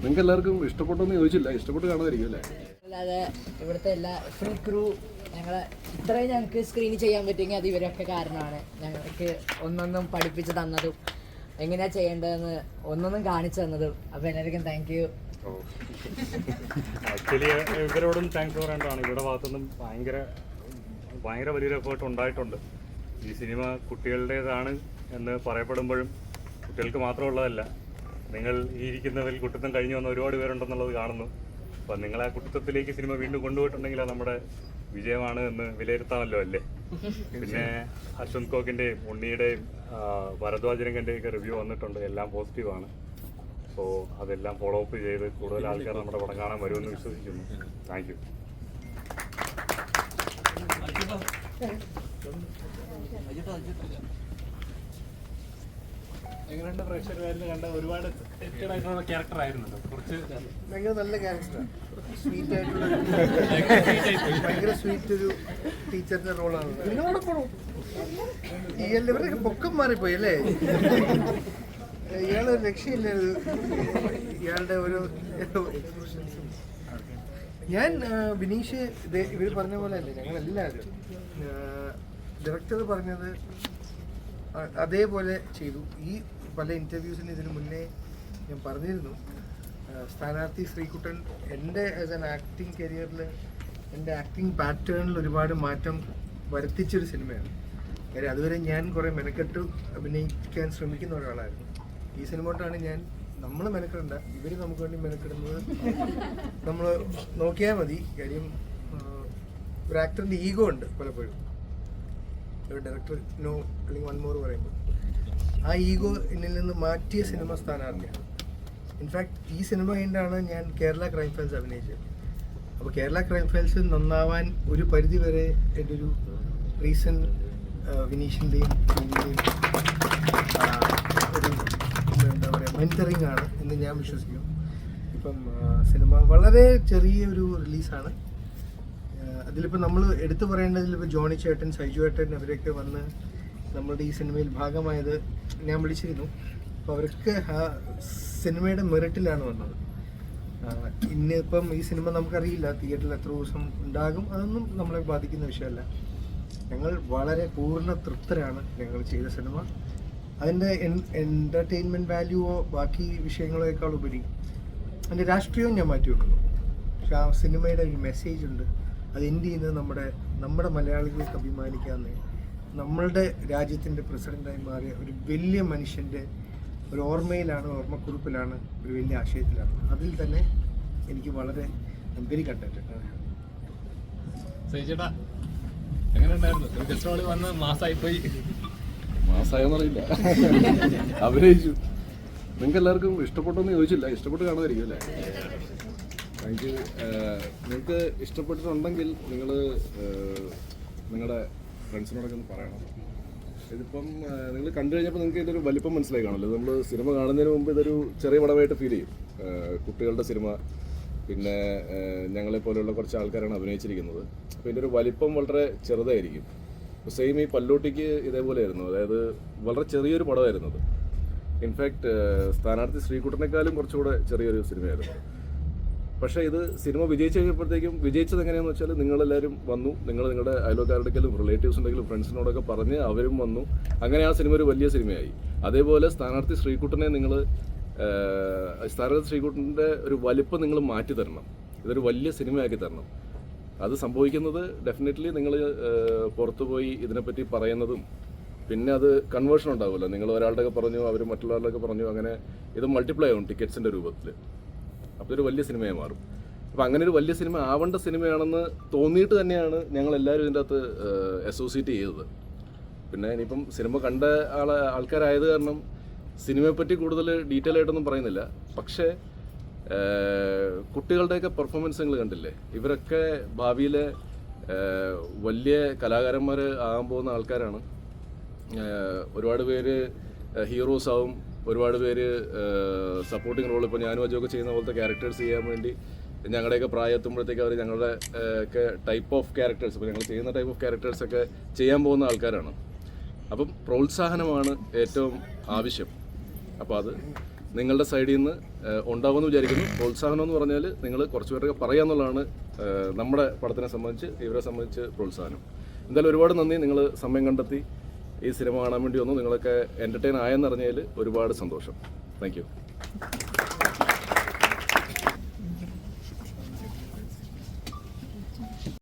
നിങ്ങൾക്ക് എല്ലാവർക്കും ഇഷ്ടപ്പെട്ടെന്ന് ചോദിച്ചില്ല. ഇഷ്ടപ്പെട്ട് കാണുമായിരിക്കും അല്ലേ? അല്ലാതെ ഇവിടുത്തെ എല്ലാ ഫുൾ ക്രൂ ഞങ്ങളെ ഇത്രയും ഞങ്ങൾക്ക് സ്ക്രീൻ ചെയ്യാൻ പറ്റുമെങ്കിൽ അത് ഇവരൊക്കെ കാരണമാണ്. ഞങ്ങൾക്ക് ഒന്നൊന്നും പഠിപ്പിച്ച് തന്നതും എങ്ങനെയാ ചെയ്യേണ്ടതെന്ന് ഒന്നൊന്നും കാണിച്ചു തന്നതും. അപ്പോൾ എല്ലാവർക്കും താങ്ക് യു ആക്ച്വലി ഇവരോടും താങ്ക്സ് പറയേണ്ടതാണ്. ഇവരുടെ ഭാഗത്തുനിന്നും ഭയങ്കര ഭയങ്കര വലിയൊരു എഫേർട്ട് ഉണ്ടായിട്ടുണ്ട്. ഈ സിനിമ കുട്ടികളുടേതാണ് എന്ന് പറയപ്പെടുമ്പോഴും കുട്ടികൾക്ക് മാത്രമുള്ളതല്ല നിങ്ങൾ ഈ ഇരിക്കുന്നതിൽ കുട്ടിത്തം കഴിഞ്ഞു വന്ന ഒരുപാട് പേരുണ്ടെന്നുള്ളത് കാണുന്നു. അപ്പം നിങ്ങൾ ആ കുട്ടിത്തത്തിലേക്ക് സിനിമ വീണ്ടും കൊണ്ടുപോയിട്ടുണ്ടെങ്കിൽ അത് നമ്മുടെ വിജയമാണ് എന്ന് വിലയിരുത്താമല്ലോ അല്ലേ? പിന്നെ അശ്വന്ത് കോക്കിന്റെയും ഉണ്ണിയുടെയും ഭരദ്വാജരംഗന്റെയും ഒക്കെ റിവ്യൂ വന്നിട്ടുണ്ട്. എല്ലാം പോസിറ്റീവാണ്. സോ അതെല്ലാം ഫോളോ അപ്പ് ചെയ്ത് കൂടുതൽ ആൾക്കാർ നമ്മുടെ പടം കാണാൻ വരുമെന്ന് വിശ്വസിക്കുന്നു. Thank you. എങ്ങനെയുണ്ട് പ്രേക്ഷകരുമായിരുന്നു കണ്ട ഒരുപാട് എഡിറ്റഡ് ആയിട്ടുള്ള ക്യാരക്ടർ ആയിരുന്നല്ലോ. കുറച്ച് ഭയങ്കര നല്ല ക്യാരക്ടറാണ് സ്വീറ്റ് ആയിട്ടുള്ള ഭയങ്കര സ്വീറ്റ് ഒരു ടീച്ചറിന്റെ റോളാണ് നിങ്ങളോടെ പോണു? ഈ എല്ലാവരുടെ പൊക്കം മാറിപ്പോയി അല്ലേ? ഇയാൾ രക്ഷയില്ല. ഇയാളുടെ ഒരു expressions ഞാൻ വിനീഷ് ഇവർ പറഞ്ഞ പോലെ അല്ലേ ഞങ്ങളെല്ലാവരും ഡയറക്ടർ പറഞ്ഞത് അതേപോലെ ചെയ്തു. ഈ പല ഇന്റർവ്യൂസിന് ഇതിനു മുന്നേ ഞാൻ പറഞ്ഞിരുന്നു. സ്ഥാനാർത്ഥി ശ്രീകുട്ടൻ എന്റെ ആസ് എൻ ആക്ടിങ് കരിയറിൽ എന്റെ ആക്ടിങ് പാറ്റേണിൽ ഒരുപാട് മാറ്റം വരുത്തിച്ചൊരു സിനിമയാണ് കാര്യം അതുവരെ ഞാൻ കുറേ മെനക്കെട്ട് അഭിനയിക്കാൻ ശ്രമിക്കുന്ന ഒരാളായിരുന്നു. ഈ സിനിമ കൊണ്ടാണ് ഞാൻ നമ്മൾ മെനക്കെടണ്ട ഇവർ നമുക്ക് വേണ്ടി മെനക്കെടുന്നത് നമ്മൾ നോക്കിയാൽ മതി. കാര്യം ഒരു ആക്ടറിന്റെ ഈഗോ ഉണ്ട് പലപ്പോഴും. ഒരു ഡയറക്ടർ നോ അല്ലെങ്കിൽ വൺ മോർ പറയുമ്പോൾ ആ ഈഗോ എന്നിൽ നിന്ന് മാറ്റിയ സിനിമ സ്ഥാനാർത്ഥിയാണ് ഇൻഫാക്ട് ഈ സിനിമ കഴിഞ്ഞാണ് ഞാൻ കേരള ക്രൈം ഫയൽസ് അഭിനയിച്ചത്. അപ്പോൾ കേരള ക്രൈം ഫയൽസ് നന്നാവാൻ ഒരു പരിധി വരെ എന്റെ ഒരു റീസൺ വിനീഷിന്റെയും ഒരു എന്താ പറയുക മെന്ററിങ് ആണ് എന്ന് ഞാൻ വിശ്വസിക്കും ഇപ്പം സിനിമ വളരെ ചെറിയ ചെറിയൊരു റിലീസാണ് അതിലിപ്പോൾ നമ്മൾ എടുത്തു പറയേണ്ടതിൽ ഇപ്പോൾ ജോണി ചേട്ടൻ സൈജു ചേട്ടൻ അവരൊക്കെ വന്ന് നമ്മളുടെ ഈ സിനിമയിൽ ഭാഗമായത് ഞാൻ വിളിച്ചിരുന്നു. അപ്പോൾ അവർക്ക് ആ സിനിമയുടെ മെറിറ്റിലാണ് വന്നത്. ഇന്നിപ്പം ഈ സിനിമ നമുക്കറിയില്ല തിയേറ്ററിൽ എത്ര ദിവസം ഉണ്ടാകും അതൊന്നും നമ്മളെ ബാധിക്കുന്ന വിഷയമല്ല. ഞങ്ങൾ വളരെ പൂർണ തൃപ്തരാണ് ഞങ്ങൾ ചെയ്ത സിനിമ. അതിന്റെ എന്റർടൈൻമെന്റ് വാല്യൂവോ ബാക്കി വിഷയങ്ങളേക്കാൾ ഉപരി അതിന്റെ രാഷ്ട്രീയവും ഞാൻ മാറ്റി വെക്കുന്നു. പക്ഷെ ആ സിനിമയുടെ ഒരു മെസ്സേജ് ഉണ്ട്. അത് എന്ത് ചെയ്യുന്നത് നമ്മുടെ നമ്മുടെ മലയാളികൾക്ക് അഭിമാനിക്കാവുന്ന നമ്മളുടെ രാജ്യത്തിന്റെ പ്രസിഡന്റായി മാറിയ ഒരു വലിയ മനുഷ്യന്റെ ഒരു ഓർമ്മയിലാണ് ഓർമ്മക്കുറിപ്പിലാണ് ഒരു വലിയ ആശയത്തിലാണ്. അതിൽ തന്നെ എനിക്ക് വളരെ വെരി കണ്ടന്റ് എങ്ങനെ ഉണ്ടായിരുന്നു? വന്ന് മാസമായി പോയി. മാസമായെന്നറിയില്ല അഭിനയിച്ചു. നിങ്ങൾക്ക് എല്ലാവർക്കും ഇഷ്ടപ്പെട്ടെന്ന് ചോദിച്ചില്ല. ഇഷ്ടപ്പെട്ട് കാണുമായിരിക്കും അല്ലേ? Thank you. നിങ്ങൾക്ക് ഇഷ്ടപ്പെട്ടിട്ടുണ്ടെങ്കിൽ നിങ്ങൾ നിങ്ങളുടെ ഫ്രണ്ട്സിനോടൊക്കെ ഒന്ന് പറയണം. ഇതിപ്പം നിങ്ങൾ കണ്ടു കഴിഞ്ഞപ്പോൾ നിങ്ങൾക്ക് ഇതൊരു വലിപ്പം മനസ്സിലായി കാണല്ലോ നമ്മൾ സിനിമ കാണുന്നതിന് മുമ്പ് ഇതൊരു ചെറിയ പടമായിട്ട് ഫീൽ ചെയ്യും. കുട്ടികളുടെ സിനിമ പിന്നെ ഞങ്ങളെ പോലെയുള്ള കുറച്ച് ആൾക്കാരാണ് അഭിനയിച്ചിരിക്കുന്നത്. അപ്പോൾ ഇതിന്റെ ഒരു വലിപ്പം വളരെ ചെറുതായിരിക്കും. അപ്പോൾ സെയിം ഈ പല്ലോട്ടിക്ക് ഇതേപോലെയായിരുന്നു. അതായത് വളരെ ചെറിയൊരു പടമായിരുന്നു അത്. ഇൻഫാക്ട് സ്ഥാനാർത്ഥി ശ്രീകുട്ടനേക്കാളും കുറച്ചുകൂടെ ചെറിയൊരു സിനിമയായിരുന്നു. പക്ഷേ ഇത് സിനിമ വിജയിച്ചു കഴിഞ്ഞപ്പോഴത്തേക്കും വിജയിച്ചത് എങ്ങനെയാണെന്ന് വെച്ചാൽ നിങ്ങളെല്ലാവരും വന്നു. നിങ്ങൾ നിങ്ങളുടെ അയൽവക്കാരുടെങ്കിലും റിലേറ്റീവ്സ് ഉണ്ടെങ്കിലും ഫ്രണ്ട്സിനോടൊക്കെ പറഞ്ഞ് അവരും വന്നു. അങ്ങനെ ആ സിനിമ ഒരു വലിയ സിനിമയായി. അതേപോലെ സ്ഥാനാർത്ഥി ശ്രീകുട്ടനെ നിങ്ങൾ സ്ഥാനാർത്ഥി ശ്രീകുട്ടന്റെ ഒരു വലിപ്പം നിങ്ങൾ മാറ്റി തരണം. ഇതൊരു വലിയ സിനിമയാക്കി തരണം. അത് സംഭവിക്കുന്നത് ഡെഫിനറ്റ്ലി നിങ്ങൾ പുറത്തുപോയി ഇതിനെപ്പറ്റി പറയുന്നതും പിന്നെ അത് കൺവേർഷൻ ഉണ്ടാവുമല്ലോ. നിങ്ങൾ ഒരാളുടെയൊക്കെ പറഞ്ഞു അവർ മറ്റുള്ളവരുടെയൊക്കെ പറഞ്ഞു അങ്ങനെ ഇത് മൾട്ടിപ്ലൈ ആവും ടിക്കറ്റ്സിന്റെ രൂപത്തിൽ ഒരു വലിയ സിനിമയായി മാറും. അപ്പം അങ്ങനെ ഒരു വലിയ സിനിമ ആവേണ്ട സിനിമയാണെന്ന് തോന്നിയിട്ട് തന്നെയാണ് ഞങ്ങൾ എല്ലാവരും ഇതിന്റെ അകത്ത് അസോസിയേറ്റ് ചെയ്തത്. പിന്നെ ഇനിയിപ്പം സിനിമ കണ്ട ആളെ ആൾക്കാരായത് കാരണം സിനിമയെപ്പറ്റി കൂടുതൽ ഡീറ്റെയിൽ ആയിട്ടൊന്നും പറയുന്നില്ല. പക്ഷേ കുട്ടികളുടെയൊക്കെ പെർഫോമൻസ് നിങ്ങൾ കണ്ടില്ലേ? ഇവരൊക്കെ ഭാവിയിലെ വലിയ കലാകാരന്മാർ ആകാൻ പോകുന്ന ആൾക്കാരാണ്. ഒരുപാട് പേര് ഹീറോസ് ആവും. ഒരുപാട് പേര് സപ്പോർട്ടിംഗ് റോൾ ഇപ്പോൾ ഞാനും അജയൊക്കെ ചെയ്യുന്ന പോലത്തെ ക്യാരക്ടേഴ്സ് ചെയ്യാൻ വേണ്ടി ഞങ്ങളുടെയൊക്കെ പ്രായത്തുമ്പോഴത്തേക്ക് അവർ ഞങ്ങളുടെ ഒക്കെ ടൈപ്പ് ഓഫ് ക്യാരക്ടേഴ്സ് ഇപ്പോൾ ഞങ്ങൾ ചെയ്യുന്ന ടൈപ്പ് ഓഫ് ക്യാരക്ടേഴ്സ് ഒക്കെ ചെയ്യാൻ പോകുന്ന ആൾക്കാരാണ്. അപ്പം പ്രോത്സാഹനമാണ് ഏറ്റവും ആവശ്യം. അപ്പോൾ അത് നിങ്ങളുടെ സൈഡിൽ നിന്ന് ഉണ്ടാവുമെന്ന് വിചാരിക്കുന്നു. പ്രോത്സാഹനം എന്ന് പറഞ്ഞാൽ നിങ്ങൾ കുറച്ച് പേരൊക്കെ പറയാന്നുള്ളതാണ് നമ്മുടെ പടത്തിനെ സംബന്ധിച്ച് ഇവരെ സംബന്ധിച്ച് പ്രോത്സാഹനം. എന്തായാലും ഒരുപാട് നന്ദി. നിങ്ങൾ സമയം കണ്ടെത്തി. ഈ സിനിമ കാണാൻ വേണ്ടി ഒന്നും നിങ്ങളൊക്കെ എന്റർടൈൻ ആയെന്നറിഞ്ഞതിൽ ഒരുപാട് സന്തോഷം. താങ്ക്